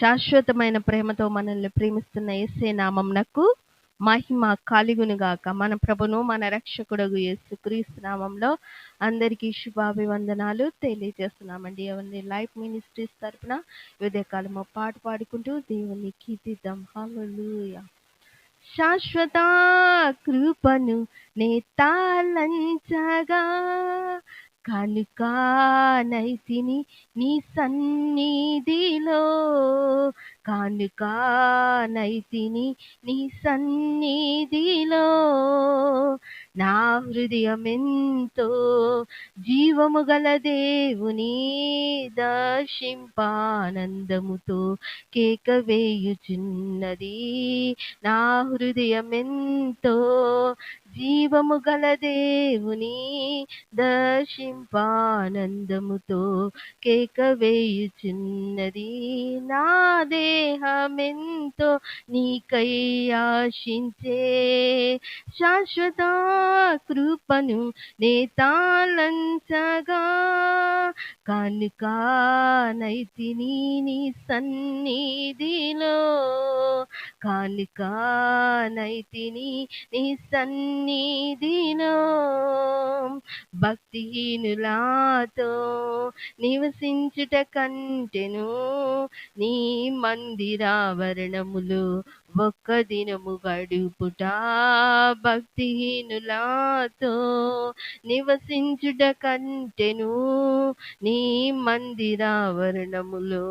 శాశ్వతమైన ప్రేమతో మనల్ని ప్రేమిస్తున్న ఎస్సే నామంనకు మహిమ కలిగునుగాక మన ప్రభును మన రక్షకుడు యేసుక్రీస్తు నామంలో అందరికీ శుభాభివందనాలు తెలియజేస్తున్నామండి. ఎవరిని లైఫ్ మినిస్ట్రీస్ తరపున ఉదయకాలము పాట పాడుకుంటూ దేవుని కీర్తిద్దాం హల్లెలూయా. శాశ్వత కృపను నే తాళంచగా కనుక నైతిని నీ సన్నిధిలో. కానుక నైతిని నీ సన్నిధిలో. నా హృదయమెంతో జీవము గల దేవుని దర్శింపానందముతో కేక వేయుచున్నది. నా హృదయమెంతో జీవము గల దేవుని దర్శింపానందముతో కేక వేయుచున్నది నా దేహమెంతో నీకై ఆశించే శాశ్వత కృపను నేతాలంచగా కనుక నైతిని నీ సన్నిధిలో కానుక నైతిని నీ సన్నిధిలో భక్తిహీనులాతో నివసించుట కంటెను నీ మందిరావరణములు ఒక్క దినము గడుపుట భక్తిహీనులాతో నివసించుట కంటెను. నీ మందిరావరణములో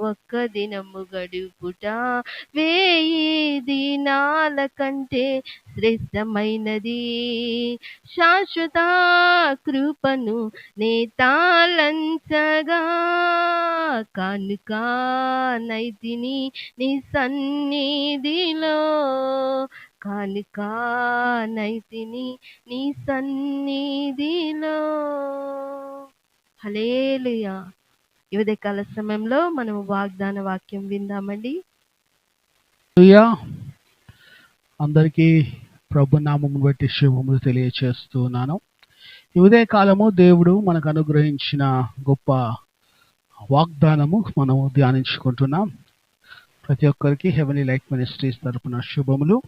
ఒక్క దినము గడుపుట వేయి దినాల కంటే శ్రేష్టమైనది. శాశ్వత కృపను నేతాలంచగా కానుక నైతిని నీ సన్నిధిలో కానుక నైతిని నీ సన్నిధిలో. హలేలుయా ఈ ఉదయకాల సమయంలో మనం వాగ్దాన వాక్యం విందామండి. అందరికీ ప్రభు నామమును బట్టి శుభములు తెలియచేస్తున్నాను. ఈ కాలము దేవుడు మనకు అనుగ్రహించిన గొప్ప వాగ్దానము మనము ధ్యానించుకుంటున్నాం. ప్రతి ఒక్కరికి హెవెన్లీ లైట్ మినిస్ట్రీస్ తరపున శుభములు.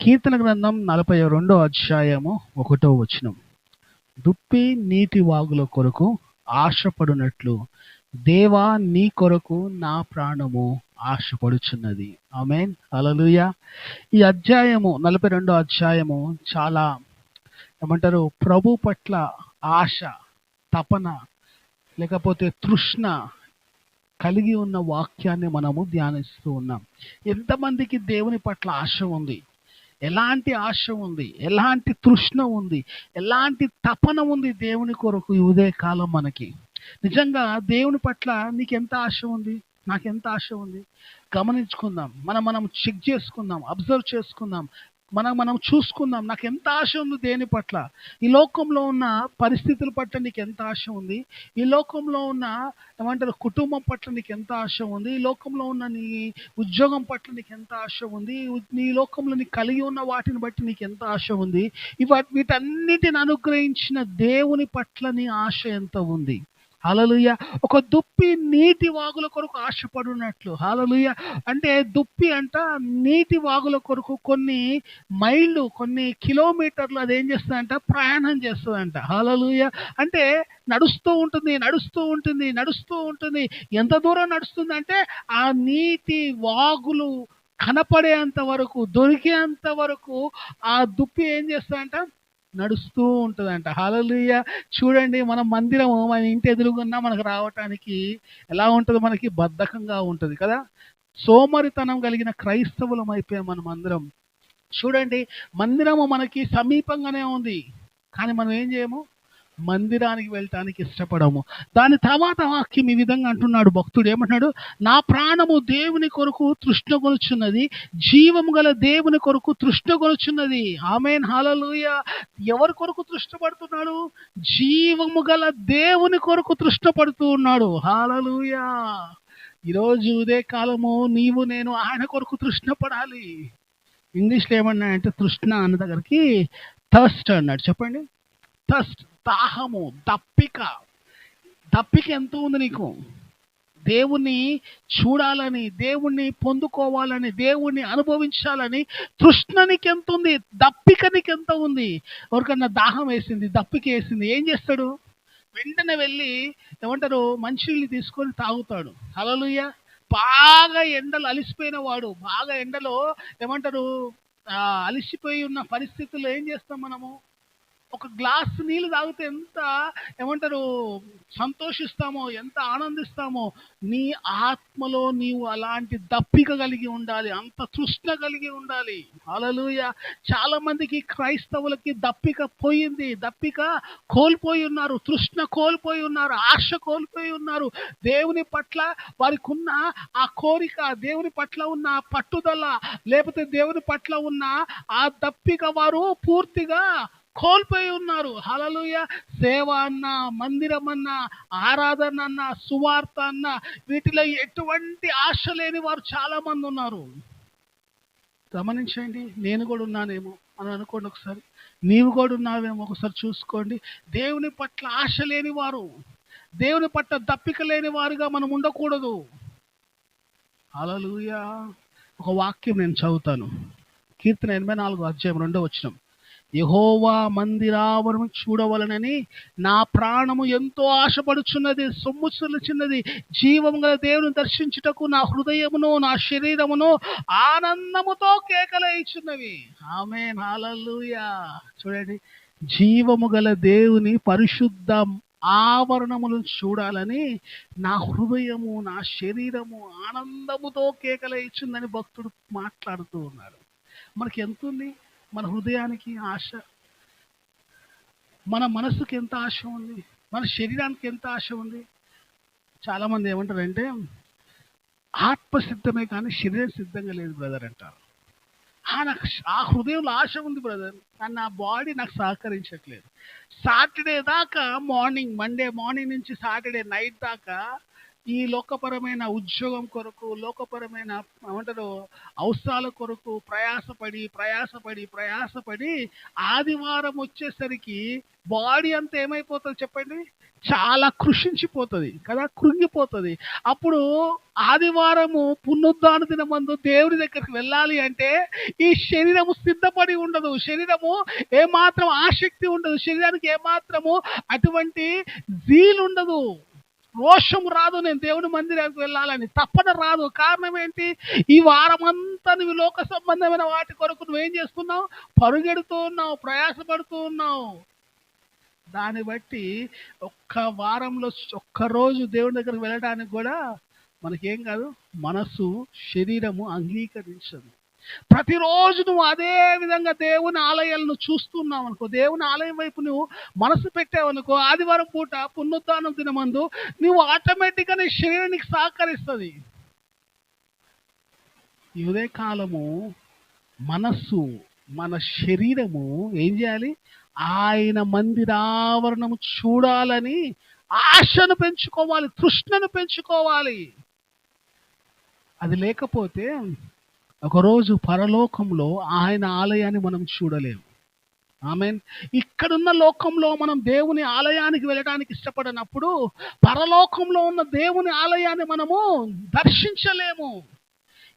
కీర్తన గ్రంథం నలభై రెండో అధ్యాయము ఒకటో వచనం. దుప్పి నీటి వాగుల కొరకు ఆశపడినట్లు దేవా నీ కొరకు నా ప్రాణము ఆశపడుచున్నది. ఆమెన్ అలలుయ ఈ అధ్యాయము నలభై రెండో అధ్యాయము చాలా ఏమంటారు ప్రభు పట్ల ఆశ తపన లేకపోతే తృష్ణ కలిగి ఉన్న వాక్యాన్ని మనము ధ్యానిస్తూ ఉన్నాం. ఎంతమందికి దేవుని పట్ల ఆశ ఉంది? ఎలాంటి ఆశ ఉంది? ఎలాంటి తృష్ణ ఉంది? ఎలాంటి తపన ఉంది దేవుని కొరకు ఉదయ కాలం మనకి? నిజంగా దేవుని పట్ల నీకు ఎంత ఆశ ఉంది? నాకు ఎంత ఆశ ఉంది? గమనించుకుందాం. మనం మనం చెక్ చేసుకుందాం అబ్జర్వ్ చేసుకుందాం. మనం మనం చూసుకుందాం. నాకు ఎంత ఆశ ఉంది దేని పట్ల? ఈ లోకంలో ఉన్న పరిస్థితుల పట్ల నీకు ఎంత ఆశ ఉంది? ఈ లోకంలో ఉన్న ఏమంటారు కుటుంబం పట్ల నీకు ఎంత ఆశ ఉంది? ఈ లోకంలో ఉన్న నీ ఉద్యోగం పట్ల నీకు ఎంత ఆశ ఉంది? నీ లోకంలో నీకు కలిగి ఉన్న వాటిని బట్టి నీకు ఎంత ఆశ ఉంది? ఇవ వీటన్నిటిని అనుగ్రహించిన దేవుని పట్ల నీ ఆశ ఎంత ఉంది? హాలలుయ ఒక దుప్పి నీటి వాగుల కొరకు ఆశపడినట్లు. హాలలుయ అంటే దుప్పి అంట నీటి వాగుల కొరకు కొన్ని మైళ్ళు కొన్ని కిలోమీటర్లు అదేం చేస్తుందంట? ప్రయాణం చేస్తుందంట. హాలలుయ అంటే నడుస్తూ ఉంటుంది నడుస్తూ ఉంటుంది నడుస్తూ ఉంటుంది. ఎంత దూరం నడుస్తుంది అంటే ఆ నీటి వాగులు కనపడేంత వరకు దొరికేంత వరకు ఆ దుప్పి ఏం చేస్తుందంట? నడుస్తూ ఉంటుందంట. హాలలుయ చూడండి మన మందిరము మన ఇంటి ఎదురుగున్నా మనకు రావటానికి ఎలా ఉంటుంది మనకి బద్ధకంగా ఉంటుంది కదా? సోమరితనం కలిగిన క్రైస్తవులం అయిపోయాం మన మందిరం చూడండి మందిరము మనకి సమీపంగానే ఉంది. కానీ మనం ఏం చేయము? మందిరానికి వెళ్ళటానికి ఇష్టపడము. దాని తర్వాత వాక్యం ఈ విధంగా అంటున్నాడు భక్తుడు. ఏమంటున్నాడు? నా ప్రాణము దేవుని కొరకు తృష్ణ కొలుచున్నది జీవము గల దేవుని కొరకు తృష్ణగొలుచున్నది. ఆమెన్. హాలలుయ ఎవరి కొరకు తృష్టపడుతున్నాడు? జీవము గల దేవుని కొరకు తృష్టపడుతూ ఉన్నాడు. హాలలుయ ఈరోజు ఉదయ కాలము నీవు నేను ఆయన కొరకు తృష్ణపడాలి. ఇంగ్లీష్లో ఏమన్నా అంటే తృష్ణ అన్న దగ్గరికి థస్ట్ అన్నాడు. చెప్పండి. థస్ట్. దాహము దప్పిక. దప్పిక ఎంత ఉంది నీకు. దేవుణ్ణి చూడాలని దేవుణ్ణి పొందుకోవాలని దేవుణ్ణి అనుభవించాలని తృష్ణ నీకెంత ఉంది దప్పిక నీకెంత ఉంది. ఎవరికన్నా దాహం వేసింది దప్పిక వేసింది ఏం చేస్తాడు? వెంటనే వెళ్ళి ఏమంటారు మంచినీళ్ళు తీసుకొని తాగుతాడు. హలలుయ్య బాగా ఎండలు అలిసిపోయిన వాడు బాగా ఎండలో ఏమంటారు అలిసిపోయి ఉన్న పరిస్థితుల్లో ఏం చేస్తాం మనము? ఒక గ్లాస్ నీళ్ళు తాగితే ఎంత ఏమంటారు సంతోషిస్తామో ఎంత ఆనందిస్తామో నీ ఆత్మలో నీవు అలాంటి దప్పిక కలిగి ఉండాలి అంత తృష్ణ కలిగి ఉండాలి. అలలుయ చాలా మందికి క్రైస్తవులకి దప్పిక పోయింది దప్పిక కోల్పోయి ఉన్నారు తృష్ణ కోల్పోయి ఉన్నారు ఆశ కోల్పోయి ఉన్నారు. దేవుని పట్ల వారికి ఉన్న ఆ కోరిక దేవుని పట్ల ఉన్న పట్టుదల లేకపోతే దేవుని పట్ల ఉన్న ఆ దప్పిక వారు పూర్తిగా కోల్పోయి ఉన్నారు. హలలుయ సేవ అన్న మందిరం అన్న ఆరాధన అన్న సువార్త అన్న వీటిలో ఎటువంటి ఆశ లేని వారు చాలా మంది ఉన్నారు. గమనించండి నేను కూడా ఉన్నానేమో అని అనుకోండి ఒకసారి. నీవు కూడా ఉన్నావేమో ఒకసారి చూసుకోండి. దేవుని పట్ల ఆశ లేని వారు దేవుని పట్ల దప్పిక లేని వారుగా మనం ఉండకూడదు. అలలుయా ఒక వాక్యం నేను చదువుతాను. కీర్తన ఎనభై నాలుగు అధ్యాయం రెండో వచ్చినాం యహోవా మందిరావరం చూడవలనని నా ప్రాణము ఎంతో ఆశపడుచున్నది సొమ్ము చిన్నది జీవము గల దేవుని దర్శించుటకు నా హృదయమును నా శరీరమును ఆనందముతో కేకలేయుచున్నవి. ఆమె నాలూయా చూడండి జీవము గల దేవుని పరిశుద్ధ ఆవరణములను చూడాలని నా హృదయము నా శరీరము ఆనందముతో కేకలేయిచుందని భక్తుడు మాట్లాడుతూ ఉన్నాడు. మనకి ఎంత ఉంది మన హృదయానికి ఆశ. మన మనసుకి ఎంత ఆశ ఉంది? మన శరీరానికి ఎంత ఆశ ఉంది? చాలామంది ఏమంటారంటే ఆత్మ సిద్ధమే కానీ శరీరం సిద్ధంగా లేదు బ్రదర్ అంటారు. ఆ నాకు ఆ హృదయంలో ఆశ ఉంది బ్రదర్ కానీ నా బాడీ నాకు సహకరించట్లేదు. సాటర్డే దాకా మార్నింగ్ మండే మార్నింగ్ నుంచి సాటర్డే నైట్ దాకా ఈ లోకపరమైన ఉద్యోగం కొరకు లోకపరమైన ఏమంటారు అవసరాల కొరకు ప్రయాసపడి ప్రయాసపడి ప్రయాసపడి ఆదివారం వచ్చేసరికి బాడీ అంతా ఏమైపోతుంది చెప్పండి? చాలా కృషించిపోతుంది కదా కృంగిపోతుంది. అప్పుడు ఆదివారము పునరుద్ధాన దినమందు దేవుడి దగ్గరికి వెళ్ళాలి అంటే ఈ శరీరము సిద్ధపడి ఉండదు. శరీరము ఏమాత్రం ఆసక్తి ఉండదు. శరీరానికి ఏమాత్రము అటువంటి జీలు ఉండదు రోషం రాదు నేను దేవుని మందిరానికి వెళ్ళాలని. తప్పన రాదు. కారణం ఏంటి? ఈ వారం అంతా నువ్వు లోక సంబంధమైన వాటి కొరకు నువ్వేం చేస్తున్నావు పరుగెడుతూ ఉన్నావు ప్రయాసపడుతూ ఉన్నావు. దాన్ని బట్టి ఒక్క వారంలో ఒక్క రోజు దేవుని దగ్గరికి వెళ్ళడానికి కూడా మనకేం కాదు మనసు శరీరము అంగీకరించదు. ప్రతిరోజు నువ్వు అదే విధంగా దేవుని ఆలయాలను చూస్తున్నావు అనుకో దేవుని ఆలయం వైపు నువ్వు మనసు పెట్టావనుకో ఆదివారం పూట పునరుద్ధానం దినమందు నువ్వు ఆటోమేటిక్గా నీ శరీరానికి సహకరిస్తుంది. ఈ కాలము మనస్సు మన శరీరము ఏం చేయాలి? ఆయన మందిరావరణము చూడాలని ఆశను పెంచుకోవాలి తృష్ణను పెంచుకోవాలి. అది లేకపోతే ఒకరోజు పరలోకంలో ఆయన ఆలయాన్ని మనం చూడలేము. ఆమె ఇక్కడున్న లోకంలో మనం దేవుని ఆలయానికి వెళ్ళడానికి ఇష్టపడినప్పుడు పరలోకంలో ఉన్న దేవుని ఆలయాన్ని మనము దర్శించలేము.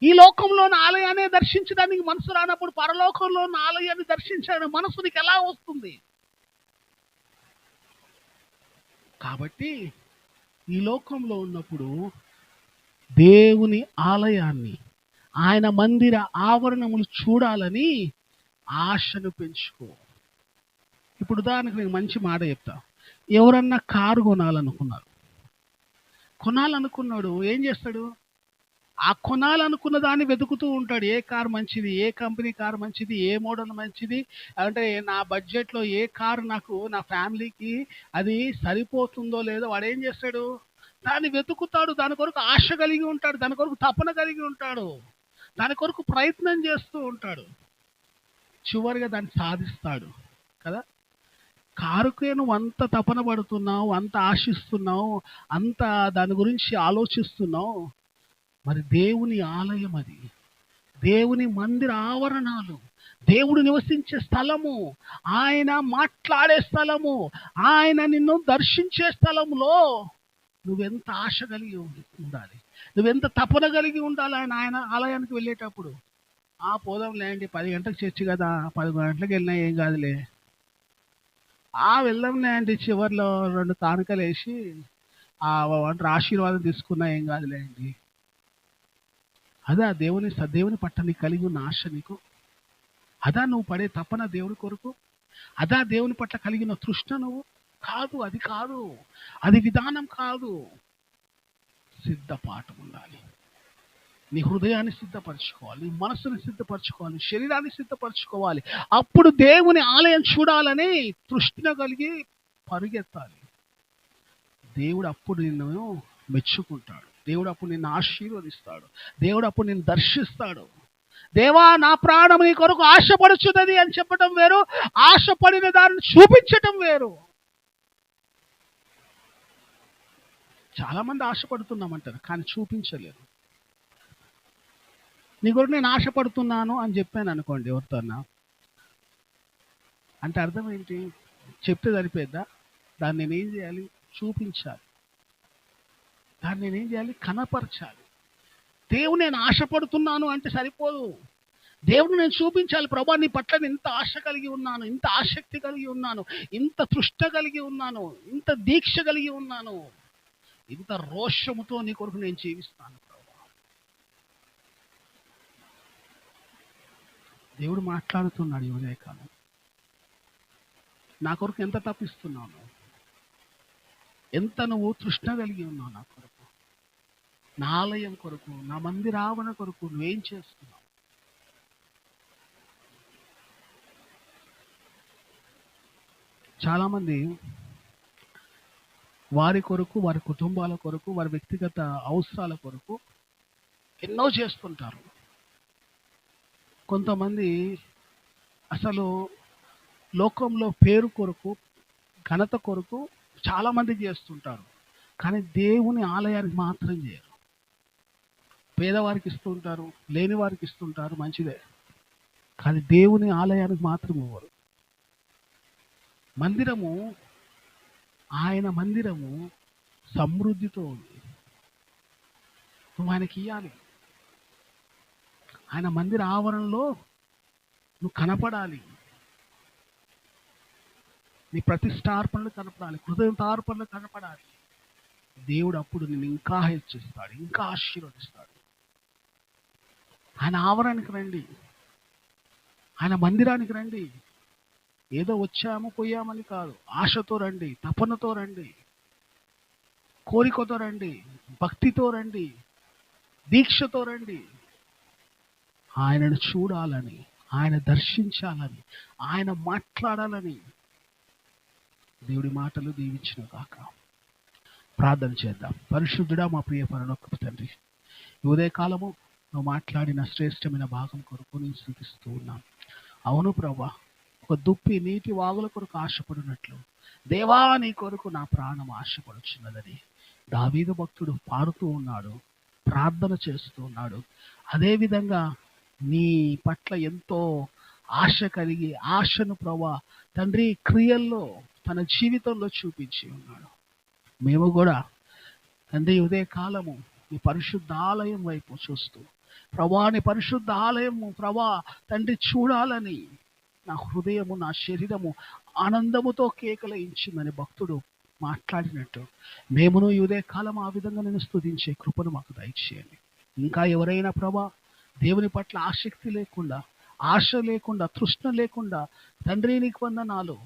ఈ లోకంలో ఉన్న ఆలయాన్ని దర్శించడానికి మనసు రానప్పుడు పరలోకంలో ఉన్న ఆలయాన్ని దర్శించడానికి మనసు నీకు ఎలా వస్తుంది? కాబట్టి ఈ లోకంలో ఉన్నప్పుడు దేవుని ఆలయాన్ని ఆయన మందిర ఆవరణములు చూడాలని ఆశను పెంచుకో. ఇప్పుడు ఉదాహరణకు నేను మంచి మాట చెప్తా. ఎవరన్నా కారు కొనాలనుకున్నారు. కొనాలనుకున్నాడు ఏం చేస్తాడు? ఆ కొనాలనుకున్న దాన్ని వెతుకుతూ ఉంటాడు. ఏ కార్ మంచిది? ఏ కంపెనీ కార్ మంచిది? ఏ మోడల్ మంచిది? అంటే నా బడ్జెట్లో ఏ కార్ నాకు నా ఫ్యామిలీకి అది సరిపోతుందో లేదో వాడు ఏం చేస్తాడు? దాన్ని వెతుకుతాడు. దాని కొరకు ఆశ కలిగి ఉంటాడు. దాని కొరకు తపన కలిగి ఉంటాడు. దాని కొరకు ప్రయత్నం చేస్తూ ఉంటాడు. చివరిగా దాన్ని సాధిస్తాడు. కదా? కారుకే నువ్వు అంత తపన పడుతున్నావు అంత ఆశిస్తున్నావు అంత దాని గురించి ఆలోచిస్తున్నావు. మరి దేవుని ఆలయం అది. దేవుని మందిర ఆవరణాలు దేవుడు నివసించే స్థలము ఆయన మాట్లాడే స్థలము ఆయన నిన్ను దర్శించే స్థలంలో నువ్వెంత ఆశ కలిగి ఉండి- ఉండాలి? నువ్వెంత తపన కలిగి ఉండాలి ఆయన ఆయన ఆలయానికి వెళ్ళేటప్పుడు? ఆ పోదాం లేండి పది గంటలకు చర్చి కదా పదకొండు గంటలకు వెళ్ళినా ఏం కాదులే. ఆ వెళ్దాం లేండి చివర్లో రెండు కానుకలు వేసి ఆ వంట ఆశీర్వాదం తీసుకున్నా ఏం కాదులే అండి. అదా దేవుని దేవుని పట్ల నీకు కలిగి ఉన్న ఆశ నీకు? అదా నువ్వు పడే తపన దేవుడి కొరకు? అదా దేవుని పట్ల కలిగిన తృష్ణ నువ్వు? కాదు అది కాదు. అది విధానం కాదు. సిద్ధపాఠం ఉండాలి. నీ హృదయాన్ని సిద్ధపరచుకోవాలి నీ మనసుని సిద్ధపరచుకోవాలి శరీరాన్ని సిద్ధపరచుకోవాలి. అప్పుడు దేవుని ఆలయం చూడాలని తృష్ణ కలిగి పరిగెత్తాలి. దేవుడు అప్పుడు నిన్ను మెచ్చుకుంటాడు. దేవుడు అప్పుడు నిన్ను ఆశీర్వదిస్తాడు. దేవుడు అప్పుడు నిన్ను దర్శిస్తాడు. దేవా నా ప్రాణం నీ కొరకు ఆశపడుచున్నది అని చెప్పటం వేరు ఆశపడిన దాన్ని చూపించటం వేరు. చాలా మంది ఆశపడుతున్నామంటారు కానీ చూపించలేరు నీ కొరకు నేను ఆశపడుతున్నాను అని చెప్పాను అనుకోండి ఎవరితోనా అంటే అర్థం ఏంటి? చెప్తే సరిపోద్దా దాన్ని నేను ఏం చేయాలి? చూపించాలి. దాన్ని నేను ఏం చేయాలి? కనపరచాలి. దేవుడు నేను ఆశపడుతున్నాను అంటే సరిపోదు. దేవుడు నేను చూపించాలి. ప్రభా నీ పట్ల నేను ఇంత ఆశ కలిగి ఉన్నాను ఇంత ఆసక్తి కలిగి ఉన్నాను ఇంత తృష్ట కలిగి ఉన్నాను ఇంత దీక్ష కలిగి ఉన్నాను. ఇంత రోషముతో నీ కొరకు నేను జీవిస్తాను దేవుడు మాట్లాడుతున్నాడు ఈ ఉదయకాలం. నా కొరకు ఎంత తప్పిస్తున్నావు ఎంత నువ్వు తృష్ణ కలిగి ఉన్నావు నా కొరకు నా ఆలయం కొరకు నా మందిరావణ కొరకు నువ్వేం చేస్తున్నావు? చాలామంది వారి కొరకు వారి కుటుంబాల కొరకు వారి వ్యక్తిగత అవసరాల కొరకు ఎన్నో చేస్తుంటారు. కొంతమంది అసలు లోకంలో పేరు కొరకు ఘనత కొరకు చాలామంది చేస్తుంటారు. కానీ దేవుని ఆలయానికి మాత్రం చేయరు. పేదవారికి ఇస్తుంటారు లేని వారికి ఇస్తుంటారు మంచిదే. కానీ దేవుని ఆలయానికి మాత్రం ఇవ్వరు. మందిరము ఆయన మందిరము సమృద్ధితో ఉంది. నువ్వు ఆయనకి ఇవ్వాలి ఆయన మందిర ఆవరణలో నువ్వు కనపడాలి. నీ ప్రతిష్టార్పణలు కనపడాలి. హృదయంతార్పణలు కనపడాలి. దేవుడు అప్పుడు నిన్ను ఇంకా హెచ్చిస్తాడు ఇంకా ఆశీర్వదిస్తాడు. ఆయన ఆవరణకి రండి. ఆయన మందిరానికి రండి. ఏదో వచ్చాము పోయామని కాదు. ఆశతో రండి తపనతో రండి కోరికతో రండి భక్తితో రండి దీక్షతో రండి. ఆయనను చూడాలని ఆయన దర్శించాలని ఆయన మాట్లాడాలని దేవుడి మాటలు దీవించిన కాక ప్రార్థన చేద్దాం. పరిశుద్ధుడా మా ప్రియ పరలోకపు తండ్రి ఈ ఉదయకాలము నువ్వు మాట్లాడిన శ్రేష్టమైన భాగం కొరకు నేను స్థుతిస్తూ ఉన్నాం అవును ప్రభా ఒక దుప్పి నీటి వాగుల కొరకు ఆశపడినట్లు. దేవా నీ కొరకు నా ప్రాణం ఆశపడుచున్నదని. దావీదు భక్తుడు పాడుతూ ఉన్నాడు ప్రార్థన చేస్తూ ఉన్నాడు. అదేవిధంగా నీ పట్ల ఎంతో ఆశ కలిగి ఆశను ప్రభా తండ్రి క్రియల్లో తన జీవితంలో చూపించి ఉన్నాడు. మేము కూడా తండ్రి ఉదయ కాలము నీ పరిశుద్ధ ఆలయం వైపు చూస్తూ ప్రభా నీ పరిశుద్ధ ఆలయము ప్రభా తండ్రి చూడాలని నా హృదయము నా శరీరము ఆనందముతో కేకలయించిందని భక్తుడు మాట్లాడినట్టు. మేమును యుదే కాలం ఆ విధంగా నేను స్తుతించే కృపను మాకు దయచేయండి. ఇంకా ఎవరైనా ప్రభా దేవుని పట్ల ఆసక్తి లేకుండా ఆశ లేకుండా తృష్ణ లేకుండా తండ్రి నీకు వందనాలు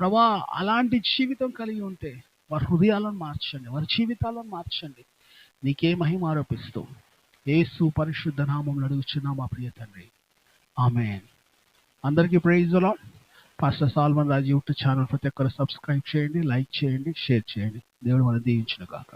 ప్రభా అలాంటి జీవితం కలిగి ఉంటే వారి హృదయాలను మార్చండి వారి జీవితాలను మార్చండి. నీకే మహిమ ఆరోపిస్తూ ఏసు పరిశుద్ధ నామం అడుగుచున్నా మా ప్రియ తండ్రి. ఆమెన్. అందరికీ ప్రైజ్ అలా pastor Salman Raju YouTube channel ప్రతి ఒక్కరు సబ్స్క్రైబ్ చేయండి లైక్ చేయండి షేర్ చేయండి. దేవుడు మనం దీవించిన కాక